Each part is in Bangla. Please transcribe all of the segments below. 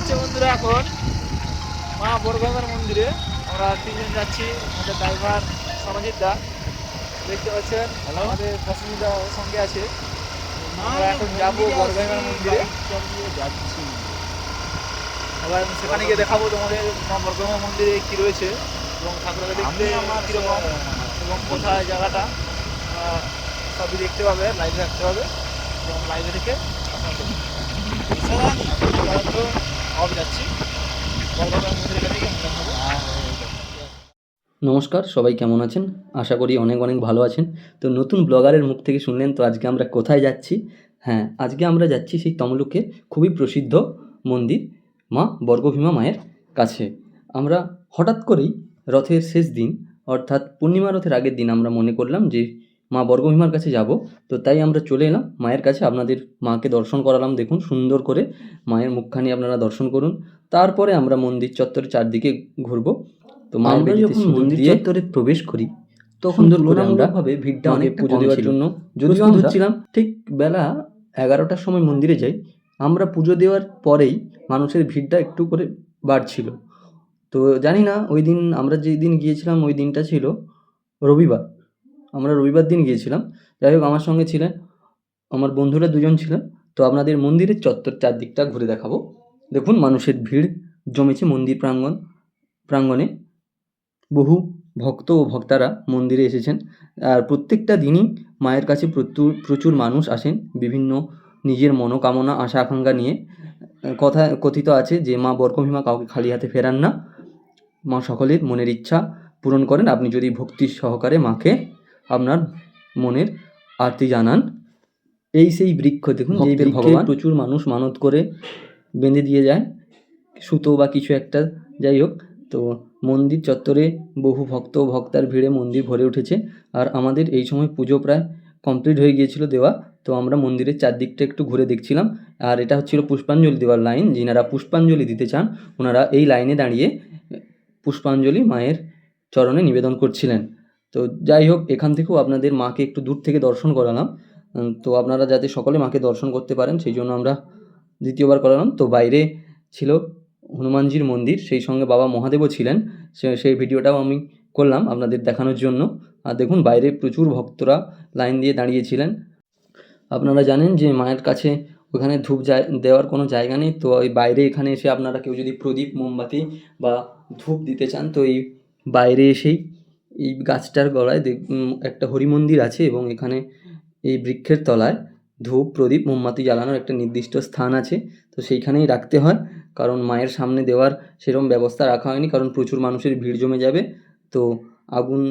হচ্ছে বন্ধুরা এখন। মা বরগঙ্গার মন্দিরে। আমরা তিনজন যাচ্ছি আমাদের ড্রাইভার সরজিৎ দা। দেখতে পাচ্ছেন আমাদের পছন্দিদা সঙ্গে আছে। আমরা এখন যাব বরগঙ্গার মন্দিরে। যাচ্ছি। আবার সেখানে গিয়ে দেখাবো তোমাদের মা বরগঙ্গা মন্দিরে কি রয়েছে এবং ঠাকুরকে দেখতে কীরকম এবং কোথায় জায়গাটা। সবই দেখতে পাবে লাইভে রাখতে হবে। এবং লাইভে রেখে আপনাদের নমস্কার, সবাই কেমন আছেন? আশা করি অনেক অনেক ভালো আছেন। তো নতুন ব্লগারের মুখ থেকে শুনলেন, তো আজকে আমরা কোথায় যাচ্ছি? হ্যাঁ আজকে আমরা যাচ্ছি সেই তমলুকের খুবই প্রসিদ্ধ মন্দির, মা বর্গভীমা মায়ের কাছে। আমরা হঠাৎ করেই রথের শেষ দিন, অর্থাৎ পূর্ণিমা রথের আগের দিন আমরা মনে করলাম যে মা বর্গভীমার কাছে যাব। তো তাই আমরা চলে এলাম। মায়ের কাছে আপনাদের মাকে দর্শন করালাম। দেখুন সুন্দর করে মায়ের মুখখানি আপনারা দর্শন করুন। তারপরে আমরা মন্দির চত্বরের চারদিকে ঘুরবো। তো আমরা যখন মন্দির চত্বরে প্রবেশ করি তখন তুলনামূলকভাবে ভিড়টা অনেক পুজো দেওয়ার জন্য যদিও আমরা ছিলাম ঠিক বেলা এগারোটার সময় মন্দিরে যাই আমরা পুজো দেওয়ার পরেই মানুষের ভিড়টা একটু করে বাড়ছিল। তো জানি না ওই দিন আমরা যেই দিন গিয়েছিলাম ওই দিনটা ছিল রবিবার। আমরা রবিবার দিন গিয়েছিলাম। যাই হোক, আমার সঙ্গে ছিলেন, আমার বন্ধুরা দুজন ছিলেন। তো আপনাদের মন্দিরের চত্বর চারদিকটা ঘুরে দেখাবো। দেখুন, মানুষের ভিড় জমেছে মন্দির প্রাঙ্গণ, প্রাঙ্গণে। বহু ভক্ত ও ভক্তারা মন্দিরে এসেছেন। আর প্রত্যেকটা দিনই মায়ের কাছে প্রচুর প্রচুর মানুষ আসেন। বিভিন্ন নিজের মনোকামনা, আশা, আকাঙ্ক্ষা নিয়ে। কথা কথিত আছে যে, মা বরকমহিমা কাউকে খালি হাতে ফেরান না। মা সকলের মনের ইচ্ছা পূরণ করেন। আপনি যদি ভক্তি সহকারে মাকে আপনার মনের আরতি জানান। এই সেই বৃক্ষ দেখুন ভগবান। প্রচুর মানুষ মানত করে বেঁধে দিয়ে যায় সুতো বা কিছু একটা যাই হোক। তো মন্দির চত্বরে বহু ভক্ত ভক্তার ভিড়ে মন্দির ভরে উঠেছে। আর আমাদের এই সময় পুজো প্রায় কমপ্লিট হয়ে গিয়েছিল দেওয়া। তো আমরা মন্দিরের চারদিকটা একটু ঘুরে দেখছিলাম। আর এটা হচ্ছিল পুষ্পাঞ্জলি দেওয়ার লাইন। যিনারা পুষ্পাঞ্জলি দিতে চান ওনারা এই লাইনে দাঁড়িয়ে পুষ্পাঞ্জলি মায়ের চরণে নিবেদন করছিলেন। তো যাই হোক, এখান থেকেও আপনাদের মাকে একটু দূর থেকে দর্শন করালাম। তো আপনারা যাতে সকলে মাকে দর্শন করতে পারেন, সেই জন্য আমরা দ্বিতীয়বার করালাম। তো বাইরে ছিল হনুমানজির মন্দির, সেই সঙ্গে বাবা মহাদেবও ছিলেন। সেই ভিডিওটাও আমি করলাম আপনাদের দেখানোর জন্য। আর দেখুন, বাইরে প্রচুর ভক্তরা লাইন দিয়ে দাঁড়িয়েছিলেন। আপনারা জানেন যে মায়ের কাছে ওখানে ধূপ দেওয়ার কোনো জায়গা নেই। তো ওই বাইরে এখানে এসে আপনারা কেউ যদি প্রদীপ, মোমবাতি বা ধূপ দিতে চান, তো এই বাইরে এসেই এই গাছটার গলায় দেখ একটা হরি মন্দির আছে এবং এখানে এই বৃক্ষের তলায় ধূপ, প্রদীপ, মোমবাতি জ্বালানোর একটা নির্দিষ্ট স্থান আছে। তো সেইখানেই রাখতে হয়, কারণ মায়ের সামনে দেওয়ার সেরকম ব্যবস্থা রাখা হয়নি, কারণ প্রচুর মানুষের ভিড় জমে যাবে। তো আগুন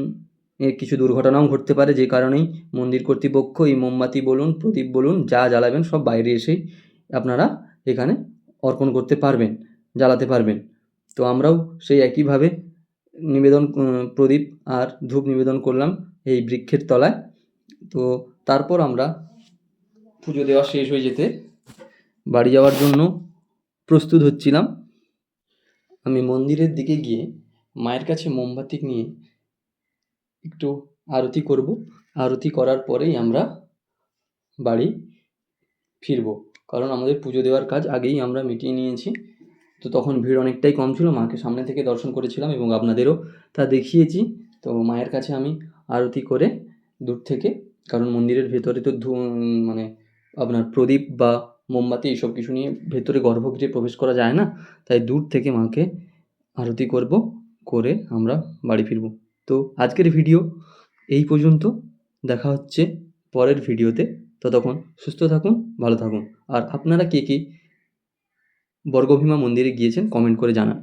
এর কিছু দুর্ঘটনাও ঘটতে পারে, যে কারণেই মন্দির কর্তৃপক্ষ এই মোমবাতি বলুন, প্রদীপ বলুন, যা জ্বালাবেন, সব বাইরে এসেই আপনারা এখানে অর্পণ করতে পারবেন, জ্বালাতে পারবেন। তো আমরাও সেই একইভাবে নিবেদন প্রদীপ আর ধূপ নিবেদন করলাম এই বৃক্ষের তলায়। তো তারপর আমরা পুজো দেওয়া শেষ হয়ে যেতে বাড়ি যাওয়ার জন্য প্রস্তুত হচ্ছিলাম। আমি মন্দিরের দিকে গিয়ে মায়ের কাছে মোমবাতি নিয়ে একটু আরতি করব। আরতি করার পরেই আমরা বাড়ি ফিরব। কারণ আমাদের পুজো দেওয়ার কাজ আগেই আমরা মিটিয়ে নিয়েছি। তো তখন ভিড় অনেকটাই কম ছিল, মাকে সামনে থেকে দর্শন করেছিলাম এবং আপনাদেরও তা দেখিয়েছি। তো মায়ের কাছে আমি আরতি করে দূর থেকে, কারণ মন্দিরের ভেতরে তো ধু মানে আপনার প্রদীপ বা মোমবাতি এইসব কিছু নিয়ে ভেতরে গর্ভগৃহে প্রবেশ করা যায় না, তাই দূর থেকে মাকে আরতি করব, করে আমরা বাড়ি ফিরব। তো আজকের ভিডিও এই পর্যন্ত, দেখা হচ্ছে পরের ভিডিওতে, ততক্ষণ সুস্থ থাকুন, ভালো থাকুন। আর আপনারা কে কে বর্গভীমা মন্দিরে গিয়েছেন কমেন্ট করে জানান।